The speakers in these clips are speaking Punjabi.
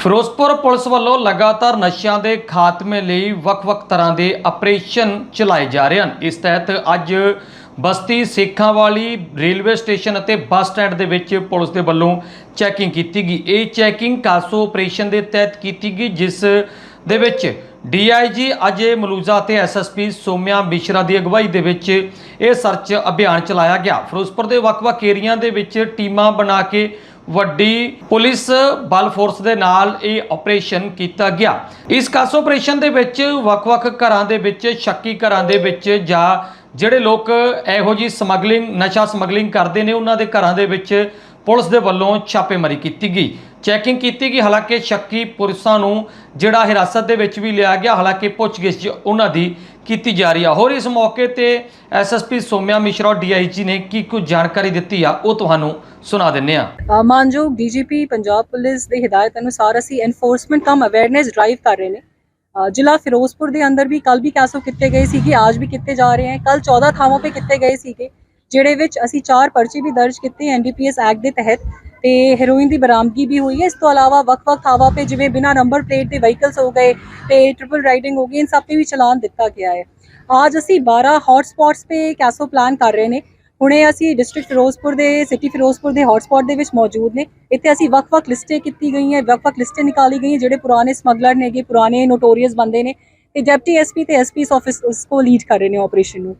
ਫਿਰੋਜ਼ਪੁਰ ਪੁਲਿਸ ਵੱਲੋਂ ਲਗਾਤਾਰ ਨਸ਼ਿਆਂ ਦੇ ਖਾਤਮੇ ਲਈ ਵੱਖ-ਵੱਖ ਤਰ੍ਹਾਂ ਦੇ ਆਪਰੇਸ਼ਨ ਚਲਾਏ ਜਾ ਰਹੇ ਹਨ। ਇਸ ਤਹਿਤ ਅੱਜ ਬਸਤੀ ਸੇਖਾਂ ਵਾਲੀ ਰੇਲਵੇ ਸਟੇਸ਼ਨ ਅਤੇ ਬੱਸ ਸਟੈਂਡ ਦੇ ਵਿੱਚ ਪੁਲਿਸ ਦੇ ਵੱਲੋਂ ਚੈਕਿੰਗ ਕੀਤੀ ਗਈ। ਇਹ ਚੈਕਿੰਗ ਕਾਸੋ ਆਪਰੇਸ਼ਨ ਦੇ ਤਹਿਤ ਕੀਤੀ ਗਈ, ਜਿਸ ਦੇ ਵਿੱਚ ਡੀਆਈਜੀ ਅਜੇ ਮਲੂਜ਼ਾ ਅਤੇ ਐਸਐਸਪੀ ਸੋਮਿਆ ਮਿਸ਼ਰਾ ਦੀ ਅਗਵਾਈ ਦੇ ਵਿੱਚ ਇਹ ਸਰਚ ਅਭਿਆਨ ਚਲਾਇਆ ਗਿਆ। ਫਿਰੋਜ਼ਪੁਰ ਦੇ ਵੱਖ-ਵੱਖ ਏਰੀਆ ਦੇ ਵਿੱਚ ਟੀਮਾਂ ਬਣਾ ਕੇ ਵੱਡੀ ਪੁਲਿਸ ਬਲ ਫੋਰਸ ਦੇ ਨਾਲ ਇਹ ਆਪਰੇਸ਼ਨ ਕੀਤਾ ਗਿਆ। ਇਸ ਕਾਸ ਆਪਰੇਸ਼ਨ ਦੇ ਵਿੱਚ ਵੱਖ-ਵੱਖ ਘਰਾਂ ਦੇ ਵਿੱਚ, ਸ਼ੱਕੀ ਘਰਾਂ ਦੇ ਵਿੱਚ ਜਾਂ ਜਿਹੜੇ ਲੋਕ ਇਹੋ ਜੀ ਸਮਗਲਿੰਗ, ਨਸ਼ਾ ਸਮਗਲਿੰਗ ਕਰਦੇ ਨੇ, ਉਹਨਾਂ ਦੇ ਘਰਾਂ ਦੇ ਵਿੱਚ ਪੁਲਿਸ ਦੇ ਵੱਲੋਂ ਛਾਪੇਮਾਰੀ ਕੀਤੀ ਗਈ। ਚੈਕਿੰਗ ਕੀਤੀ ਗਈ, ਹਾਲਾਂਕਿ ਸ਼ੱਕੀ ਪੁਲਿਸਾਂ ਨੂੰ ਜਿਹੜਾ ਹਿਰਾਸਤ ਦੇ ਵਿੱਚ ਵੀ ਲਿਆ ਗਿਆ, ਹਾਲਾਂਕਿ ਪੁੱਛਗਿੱਛ ਉਹਨਾਂ ਦੀ ਕੀਤੀ ਜਾ ਰਹੀ ਆ। ਹੋਰ ਇਸ ਮੌਕੇ ਤੇ ਐਸਐਸਪੀ ਸੋਮਿਆ ਮਿਸ਼ਰਾ ਡੀਆਈਜੀ ਨੇ ਕੀ ਕੁਝ ਜਾਣਕਾਰੀ ਦਿੱਤੀ ਆ, ਉਹ ਤੁਹਾਨੂੰ ਸੁਣਾ ਦਿੰਨੇ ਆ। ਮਾਨਯੋਗ ਡੀਜੀਪੀ ਪੰਜਾਬ ਪੁਲਿਸ ਦੇ ਹਦਾਇਤ ਅਨੁਸਾਰ ਅਸੀਂ ਐਨਫੋਰਸਮੈਂਟ ਕਮ ਅਵੇਅਰਨੈਸ ਡਰਾਈਵ ਕਰ ਰਹੇ ਨੇ। ਜ਼ਿਲ੍ਹਾ ਫਿਰੋਜ਼ਪੁਰ ਦੇ ਅੰਦਰ ਵੀ ਕੱਲ ਵੀ ਕੈਸੋ ਕੀਤੇ ਗਏ ਸੀਗੇ, ਅੱਜ ਵੀ ਕੀਤੇ ਜਾ ਰਹੇ ਹਨ ਕੱਲ 14 ਥਾਵਾਂ 'ਤੇ ਕੀਤੇ ਗਏ ਸੀਗੇ, ਜਿਹੜੇ ਵਿੱਚ ਅਸੀਂ ਚਾਰ ਪਰਚੇ ਵੀ ਦਰਜ ਕੀਤੇ ਐਨਡੀਪੀਐਸ ਐਕਟ ਦੇ ਤਹਿਤ। ਤੇ ਹੈਰੋਇਨ ਦੀ ਬਰਾਮਦਗੀ ਵੀ ਹੋਈ ਹੈ। ਇਸ ਤੋਂ ਇਲਾਵਾ ਵੱਖ-ਵੱਖ ਥਾਵਾਂ 'ਤੇ ਜਿਵੇਂ ਬਿਨਾਂ ਨੰਬਰ ਪਲੇਟ ਦੇ ਵਹੀਕਲਸ ਹੋ ਗਏ ਤੇ ਟ੍ਰਿਪਲ ਰਾਈਡਿੰਗ ਹੋ ਗਈ, ਇਨ ਸਭ ਤੇ ਵੀ ਚਲਾਨ ਦਿੱਤਾ ਗਿਆ ਹੈ। ਅੱਜ ਅਸੀਂ 12 ਹੌਟ ਸਪੌਟਸ ਤੇ ਕੈਸੋ ਪਲਾਨ ਕਰ ਰਹੇ ਨੇ। ਹੁਣੇ ਅਸੀਂ ਡਿਸਟ੍ਰਿਕਟ ਫਿਰੋਜ਼ਪੁਰ ਦੇ ਸਿਟੀ ਫਿਰੋਜ਼ਪੁਰ ਦੇ ਹੌਟ ਸਪੌਟ ਦੇ ਵਿੱਚ ਮੌਜੂਦ ਨੇ। ਇੱਥੇ ਅਸੀਂ ਵੱਖ-ਵੱਖ ਲਿਸਟੇ ਕੀਤੀ ਗਈਆਂ, ਵੱਖ-ਵੱਖ ਲਿਸਟੇ ਨਿਕਾਲੀ ਗਈਆਂ, ਜਿਹੜੇ ਪੁਰਾਣੇ ਸਮਗਲਰ ਨੇਗੇ, ਪੁਰਾਣੇ ਨੋਟੋਰੀਅਸ ਬੰਦੇ ਨੇ। ਤੇ ਡਿਪਟੀ ਐਸਪੀ ਤੇ ਐਸਪੀਸ ਆਫਿਸ ਉਸ ਕੋ ਲੀਡ ਕਰ ਰਹੇ ਨੇ ਆਪਰੇਸ਼ਨ ਨੂੰ।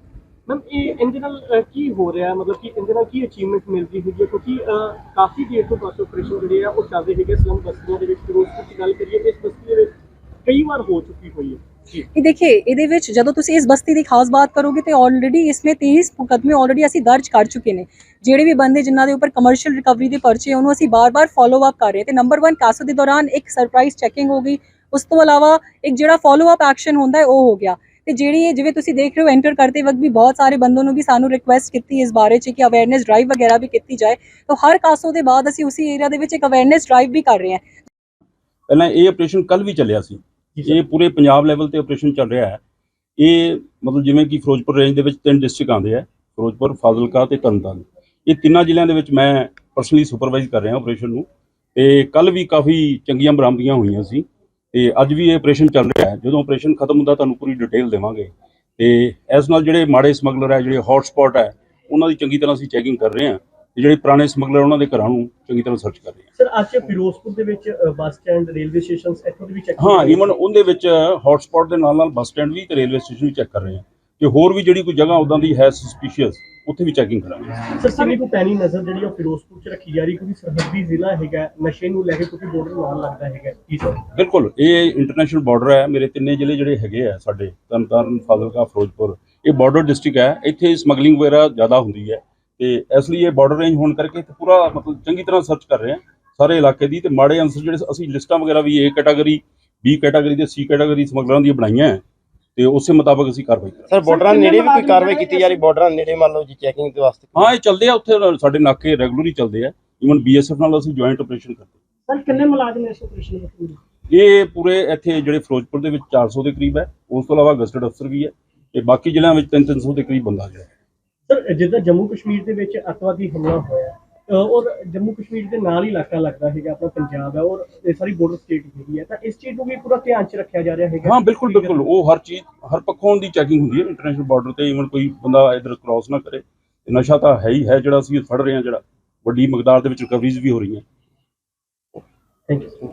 ਮੈਮ ਇਹ ਇਹਦੇ ਨਾਲ ਅਹ, ਕੀ ਹੋ ਰਿਹਾ? ਮਤਲਬ ਕਿ ਇਹਦੇ ਨਾਲ ਕੀ ਅਚੀਵਮੈਂਟ ਮਿਲਦੀ ਹੈਗੀ ਹੈ? ਕਿਉਂਕਿ ਅਹ, ਕਾਫੀ ਦੇਰ ਤੋਂ ਬੱਸ ਆਪਰੇਸ਼ਨ ਜਿਹੜੇ ਆ ਉਹ ਚੱਲਦੇ ਹੈਗੇ ਸਲਮ ਬਸਤੀਆਂ ਦੇ ਵਿੱਚ ਫਿਰੋਜ਼ਪੁਰ ਦੀ ਗੱਲ ਕਰੀਏ ਇਸ ਬਸਤੀ ਦੇ ਵਿੱਚ ਕਈ ਵਾਰ ਹੋ ਚੁੱਕੀ ਹੋਈ ਹੈ। ਜੀ। ਇਹ ਦੇਖिए ਇਹਦੇ ਵਿੱਚ ਜਦੋਂ ਤੁਸੀਂ ਇਸ ਬਸਤੀ ਦੀ ਖਾਸ ਬਾਤ ਕਰੋਗੇ ਤੇ ਆਲਰੇਡੀ ਇਸਮੇ 23 ਮੁਕਦਮੇ ਆਲਰੇਡੀ ਅਸੀਂ ਦਰਜ ਕਰ ਚੁੱਕੇ ਨੇ। ਜਿਹੜੇ ਵੀ ਬੰਦੇ ਜਿਨ੍ਹਾਂ ਦੇ ਉੱਪਰ ਕਮਰਸ਼ੀਅਲ ਰਿਕਵਰੀ ਦੇ ਪਰਚੇ ਉਹਨੂੰ ਅਸੀਂ ਬਾਰ-ਬਾਰ ਫਾਲੋ ਅਪ ਕਰ ਰਹੇ ਤੇ ਨੰਬਰ 1 ਕਾਸੋ ਦੇ ਦੌਰਾਨ ਇੱਕ ਸਰਪ੍ਰਾਈਜ਼ ਚੈਕਿੰਗ ਹੋ ਗਈ। ਉਸ ਤੋਂ ਇਲਾਵਾ ਇੱਕ ਜਿਹੜਾ ਫਾਲੋ ਅਪ ਐਕਸ਼ਨ ਹੁੰਦਾ ਹੈ ਉਹ ਹੋ ਗਿਆ। ਤੇ ਜਿਹੜੀ ਇਹ ਜਿਵੇਂ ਤੁਸੀਂ ਦੇਖ ਰਹੇ ਹੋ ਐਂਟਰ ਕਰਦੇ ਵਕਤ ਵੀ ਬਹੁਤ ਸਾਰੇ ਬੰਦੋਂ ਨੂੰ ਵੀ ਸਾਨੂੰ ਰਿਕੁਐਸਟ ਕੀਤੀ ਇਸ ਬਾਰੇ ਚ ਕਿ ਅਵੇਅਰਨੈਸ ਡਰਾਈਵ ਵਗੈਰਾ ਵੀ ਕੀਤੀ ਜਾਏ। ਤਾਂ ਹਰ ਕਾਸੋ ਦੇ ਬਾਅਦ ਅਸੀਂ ਉਸੇ ਏਰੀਆ ਦੇ ਵਿੱਚ ਇੱਕ ਅਵੇਅਰਨੈਸ ਡਰਾਈਵ ਵੀ ਕਰ ਰਹੇ ਹਾਂ। ਪਹਿਲਾਂ ਇਹ ਆਪਰੇਸ਼ਨ ਕੱਲ ਵੀ ਚੱਲਿਆ ਸੀ। ਇਹ ਪੂਰੇ ਪੰਜਾਬ ਲੈਵਲ ਤੇ ਆਪਰੇਸ਼ਨ ਚੱਲ ਰਿਹਾ ਹੈ। ਇਹ ਮਤਲਬ ਜਿਵੇਂ ਕਿ ਫਿਰੋਜ਼ਪੁਰ ਰੇਂਜ ਦੇ ਵਿੱਚ ਤਿੰਨ ਡਿਸਟ੍ਰਿਕਟ ਆਉਂਦੇ ਆ ਫਿਰੋਜ਼ਪੁਰ ਫਾਜ਼ਿਲਕਾ ਤੇ ਤਰਨਤਾਰਨ। ਇਹ ਤਿੰਨਾਂ ਜ਼ਿਲ੍ਹਿਆਂ ਦੇ ਵਿੱਚ ਮੈਂ ਪਰਸਨਲੀ ਸੁਪਰਵਾਈਜ਼ ਕਰ ਰਿਹਾ ਆਪਰੇਸ਼ਨ ਨੂੰ। ਤੇ ਕੱਲ ਵੀ ਕਾਫੀ ਚੰਗੀਆਂ ਬਰਾਮਦੀਆਂ ਹੋਈਆਂ ਸੀ। ਤੇ ਅੱਜ ਵੀ ਇਹ ਆਪਰੇਸ਼ਨ ਚੱਲ ਰਿਹਾ ਹੈ। ਜਦੋਂ ਆਪਰੇਸ਼ਨ ਖਤਮ ਹੁੰਦਾ ਤੁਹਾਨੂੰ ਪੂਰੀ ਡਿਟੇਲ ਦੇਵਾਂਗੇ। ਤੇ ਇਸ ਨਾਲ ਜਿਹੜੇ ਮਾੜੇ ਸਮਗਲਰ ਹੈ ਜਿਹੜੇ ਹੌਟ ਸਪੌਟ ਹੈ ਉਹਨਾਂ ਦੀ ਚੰਗੀ ਤਰ੍ਹਾਂ ਅਸੀਂ ਚੈਕਿੰਗ ਕਰ ਰਹੇ ਹਾਂ ਤੇ ਜਿਹੜੇ ਪੁਰਾਣੇ ਸਮਗਲਰ ਉਹਨਾਂ ਦੇ ਘਰਾਂ ਨੂੰ ਚੰਗੀ ਤਰ੍ਹਾਂ ਸਰਚ ਕਰ ਰਹੇ ਹਾਂ। ਸਰ ਅੱਜ ਫਿਰੋਜ਼ਪੁਰ ਦੇ ਵਿੱਚ ਬੱਸ ਸਟੈਂਡ ਰੇਲਵੇ ਸਟੇਸ਼ਨਸ ਇੱਥੋਂ ਦੀ ਵੀ ਚੈੱਕ ਹਾਂ ਈਵਨ ਉਹਦੇ ਵਿੱਚ ਹੌਟ ਸਪੌਟ ਦੇ ਨਾਲ ਨਾਲ ਬੱਸ ਸਟੈਂਡ ਵੀ ਤੇ ਰੇਲਵੇ ਸਟੇਸ਼ਨ ਵੀ ਚੈੱਕ ਕਰ ਰਹੇ ਹਾਂ। ਤੇ ਹੋਰ ਵੀ ਜਿਹੜੀ ਕੋਈ ਜਗ੍ਹਾ ਉਦਾਂ ਦੀ ਹੈ ਸਸਪੀਸ਼ੀਅਸ ਉੱਥੇ ਵੀ ਚੈਕਿੰਗ ਕਰਾਂਗੇ। ਸਰ ਕਿੰਨੀ ਕੁ ਪੈਣੀ ਨਜ਼ਰ ਜਿਹੜੀ ਉਹ ਫਿਰੋਜ਼ਪੁਰ ਚ ਰੱਖੀ ਜਾ ਰਹੀ? ਕਿਉਂਕਿ ਸਰਹੱਦੀ ਜ਼ਿਲ੍ਹਾ ਹੈਗਾ ਨਸ਼ੇ ਨੂੰ ਲੈ ਕੇ ਕਿਉਂਕਿ ਬਾਰਡਰ ਨਾਲ ਲੱਗਦਾ ਹੈਗਾ ਜੀ ਸਰ? ਬਿਲਕੁਲ ਇਹ ਇੰਟਰਨੈਸ਼ਨਲ ਬਾਰਡਰ ਹੈ। ਮੇਰੇ ਤਿੰਨੇ ਜ਼ਿਲ੍ਹੇ ਜਿਹੜੇ ਹੈਗੇ ਆ ਸਾਡੇ ਤਰਨਤਾਰਨ ਫਾਜ਼ਿਲਕਾ ਫਿਰੋਜ਼ਪੁਰ ਇਹ ਬਾਰਡਰ ਡਿਸਟ੍ਰਿਕਟ ਹੈ। ਇੱਥੇ ਸਮਗਲਿੰਗ ਵਗੈਰਾ ਜ਼ਿਆਦਾ ਹੁੰਦੀ ਹੈ। ਤੇ ਇਸ ਲਈ ਇਹ ਬਾਰਡਰ ਰੇਂਜ ਹੋਣ ਕਰਕੇ ਇੱਥੇ ਪੂਰਾ ਮਤਲਬ ਚੰਗੀ ਤਰ੍ਹਾਂ ਸਰਚ ਕਰ ਰਹੇ ਹਾਂ ਸਾਰੇ ਇਲਾਕੇ ਦੀ। ਤੇ ਮਾੜੇ ਅੰਸਰ ਜਿਹੜੇ ਅਸੀਂ ਲਿਸਟਾਂ ਵਗੈਰਾ ਵੀ A ਕੈਟਾਗਰੀ B ਕੈਟਾਗਰੀ ਤੇ C ਕੈਟਾਗਰੀ ਸਮਗਲਰਾਂ ਦੀਆਂ ਬਣਾਈਆਂ ਤੇ ਉਸੇ ਮੁਤਾਬਕ ਅਸੀਂ ਕਾਰਵਾਈ ਕਰਾਂਗੇ। ਸਰ ਬਾਰਡਰਾਂ ਨੇੜੇ ਵੀ ਕੋਈ ਕਾਰਵਾਈ ਕੀਤੀ ਜਾ ਰਹੀ? ਬਾਰਡਰਾਂ ਨੇੜੇ ਮੰਨ ਲਓ ਜੀ ਚੈਕਿੰਗ ਦੇ ਵਾਸਤੇ ਹਾਂ ਇਹ ਚੱਲਦੇ ਆ ਉੱਥੇ ਸਾਡੇ ਨਾਕੇ ਰੈਗੂਲਰਲੀ ਚੱਲਦੇ ਆ। ਈਵਨ ਬੀਐਸਐਫ ਨਾਲ ਅਸੀਂ ਜੁਆਇੰਟ ਆਪਰੇਸ਼ਨ ਕਰਦੇ ਸਰ ਕਿੰਨੇ ਮੁਲਾਜ਼ਮ ਇਸ ਆਪਰੇਸ਼ਨ ਵਿੱਚ ਹਾਂ। ਇਹ ਪੂਰੇ ਇੱਥੇ ਜਿਹੜੇ ਫਿਰੋਜ਼ਪੁਰ ਦੇ ਵਿੱਚ 400 ਦੇ ਕਰੀਬ ਹੈ। ਉਸ ਤੋਂ ਇਲਾਵਾ ਗਸਟਡ ਅਫਸਰ ਵੀ ਹੈ ਤੇ ਬਾਕੀ ਜ਼ਿਲ੍ਹਿਆਂ ਵਿੱਚ 3-300 ਦੇ ਕਰੀਬ ਬੰਦਾ ਜਿਹੜਾ ਹੈ ਸਰ ਜਿੱਦਾਂ ਜੰਮੂ ਕਸ਼ਮੀਰ ਦੇ ਵਿੱਚ ਅੱਤਵਾਦੀ ਹਮਲਾ ਹੋਇਆ ਔਰ ਜੰਮੂ ਕਸ਼ਮੀਰ ਦੇ ਨਾਲ ਹੀ ਇਲਾਕਾ ਲੱਗਦਾ ਹੈਗਾ ਆਪਣਾ ਪੰਜਾਬ ਹੈ ਔਰ ਇਹ ਸਾਰੀ ਬਾਰਡਰ ਸਟੇਟ ਹੈਗੀ ਹੈ। ਤਾਂ ਇਸ ਚੀਜ਼ ਨੂੰ ਵੀ ਪੂਰਾ ਧਿਆਨ 'ਚ ਰੱਖਿਆ ਜਾ ਰਿਹਾ ਹੈਗਾ? ਹਾਂ ਬਿਲਕੁਲ ਬਿਲਕੁਲ। ਉਹ ਹਰ ਚੀਜ਼ ਹਰ ਪੱਖੋਂ ਦੀ ਚੈਕਿੰਗ ਹੁੰਦੀ ਹੈ ਇੰਟਰਨੈਸ਼ਨਲ ਬਾਰਡਰ ਤੇ ਈਵਨ ਕੋਈ ਬੰਦਾ ਇਧਰ ਕ੍ਰਾਸ ਨਾ ਕਰੇ। ਤੇ ਨਸ਼ਾ ਤਾਂ ਹੈ ਹੀ ਹੈ ਜਿਹੜਾ ਅਸੀਂ ਫੜ ਰਹੇ ਹਾਂ ਜਿਹੜਾ ਵੱਡੀ ਮਕਦਾਰ ਦੇ ਵਿੱਚ ਰਿਕਵਰੀਜ਼ ਵੀ ਹੋ ਰਹੀਆਂ। Thank you